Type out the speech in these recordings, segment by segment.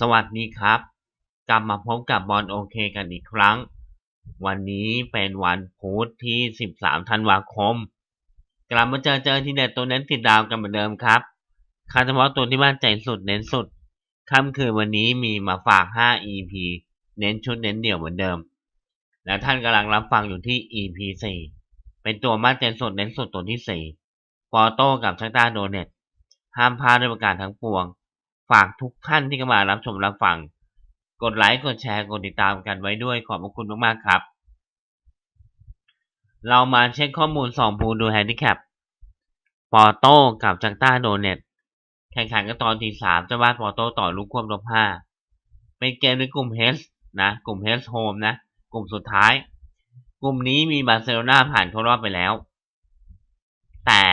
สวัสดีครับ กลับมาพบกับบอลโอเคกันอีกครั้ง วันนี้เป็นวันพุธที่ 13 ธันวาคม กลับมาเจอเจอที่เด็ดตัวเน้นติดดาวกันเหมือนเดิมครับคาเฉพาะตัวที่มั่นใจสุดเน้นสุดค่ำคืนวันนี้มีมาฝาก 5 EP เน้นชุดเน้นเดี่ยวเหมือนเดิม และท่านกำลังรับฟังอยู่ที่ EP 4 เป็นตัวมั่นใจสุดเน้นสุดตัวที่4ปอโต้กับชักต้าโดเน็ตห้ามพลาดด้วยประการทั้งปวง ฝากทุกท่านที่เข้ามารับชมรับฟัง กดไลค์กดแชร์กดติดตามกันไว้ด้วยขอบพระคุณมากๆครับ เรามาเช็คข้อมูล2ภูดูแฮนดิแคปปอโต้กับจักต้าโดเน็ตแข่งขันกันตอนที่3เจ้าบ้านปอโต้ต่อลูกควบลบ5เป็นเกมในกลุ่ม H นะกลุ่ม H Home นะ กลุ่มสุดท้าย กลุ่มนี้มีบาร์เซโลนาผ่านเข้ารอบไปแล้ว แต่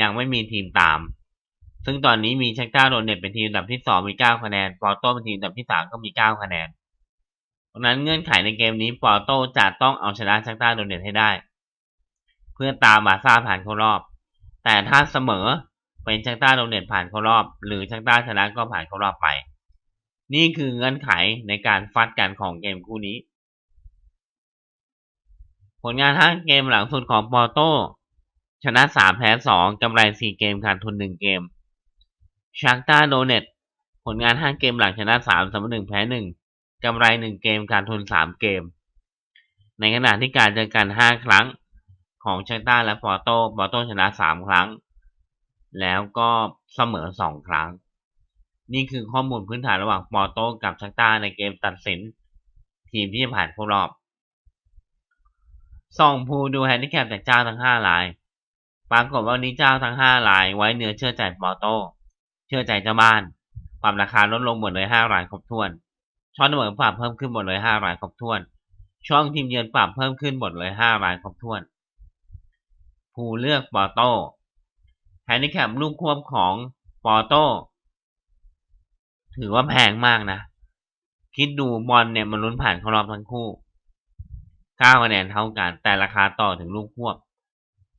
ยังไม่มีทีมตาม ซึ่งตอนนี้มีเช็กต้าโดนเน็ตเป็นทีมอันดับที่2มี9คะแนนปอโต้เป็นทีมอันดับที่3ก็มี9คะแนน เพราะนั้นเงื่อนไขในเกมนี้ปอโต้จะต้องเอาชนะเช็กต้าโดนเน็ตให้ได้ เพื่อตามบาซ่าผ่านเข้ารอบ แต่ถ้าเสมอเป็นเช็กต้าโดนเน็ตผ่านเข้ารอบ หรือเช็กต้าชนะก็ผ่านเข้ารอบไป นี่คือเงื่อนไขในการฟัดกันของเกมคู่นี้ ผลงาน5เกมหลังสุดของปอโต้ชนะ3แพ้2กำไร4เกมขาดทุน1เกม ชักต้าโดเน็ตผลงาน5เกมหลังชนะ3เสมอ1แพ้1กำไร1เกมขาดทุน3เกม ในขณะที่การเจอกัน5ครั้งของชักต้าและปอโต้ปอโต้ชนะ3ครั้ง แล้วก็เสมอ2ครั้ง นี่คือข้อมูลพื้นฐานระหว่างปอโต้กับชักต้าในเกมตัดสิน ทีมที่จะผ่านเข้ารอบส่องภูดูแฮนดิแคปจากเจ้าทั้ง5รายปรากฏว่านี้เจ้าทั้ง5รายไว้เนื้อเชื่อใจปอโต้ เชื่อใจเจ้าบ้าน ปรับราคาลดลงหมดเลย5รายครบถ้วน ช่องเสมอปรับเพิ่มขึ้นหมดเลย5รายครบถ้วน ช่องทีมเยือนปรับเพิ่มขึ้นหมดเลย5รายครบถ้วนภูเลือกปอโต้แฮนดิแคปลูกควบของปอโต้ถือว่าแพงมากนะ คิดดูบอลเนี่ยมันลุ้นผ่านเข้ารอบทั้งคู่9คะแนนเท่ากัน แต่ราคาต่อถึงลูกควบ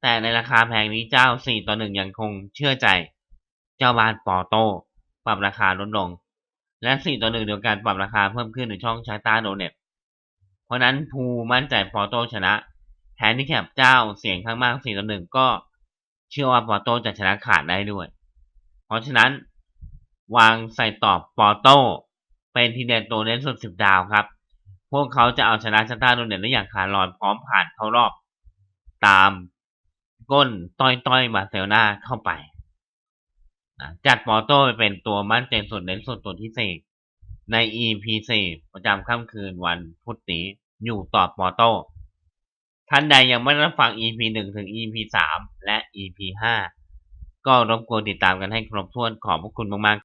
แต่ในราคาแพงนี้เจ้า 4 ต่อ 1 ยังคงเชื่อใจ เจ้าบ้านปอโต้ปรับราคาลดลง และ4ต่อ1เดียวกันปรับราคาเพิ่มขึ้นในช่องชาต้าโดเน็ตเพราะนั้นภูมั่นใจปอโต้ชนะแฮนดิแคปเจ้าเสียงข้างมาก4ต่อ1ก็เชื่อว่าปอโต้จะชนะขาดได้ด้วย เพราะฉะนั้น วางใส่ตอบปอโต้เป็นทีเด็ดตัวเน้นสุด10ดาวครับ พวกเขาจะเอาชนะชาต้าโดเน็ตได้อย่างขาดลอยพร้อมผ่านเข้ารอบ ตามก้นต้อยต้อยบาเซลนาเข้าไป จัดปอโต้ไปเป็นตัวมั่นใจสุดเน้นสุดตัวที่สี่ใน EP 4ประจำค่ำคืนวันพุธนี้อยู่ต่อปอโต้ท่านใดยังไม่ได้ฟัง EP หนึ่งถึง EP สามและ EP ห้าก็รบกวนติดตามกันให้ครบถ้วนขอบพระคุณมากๆ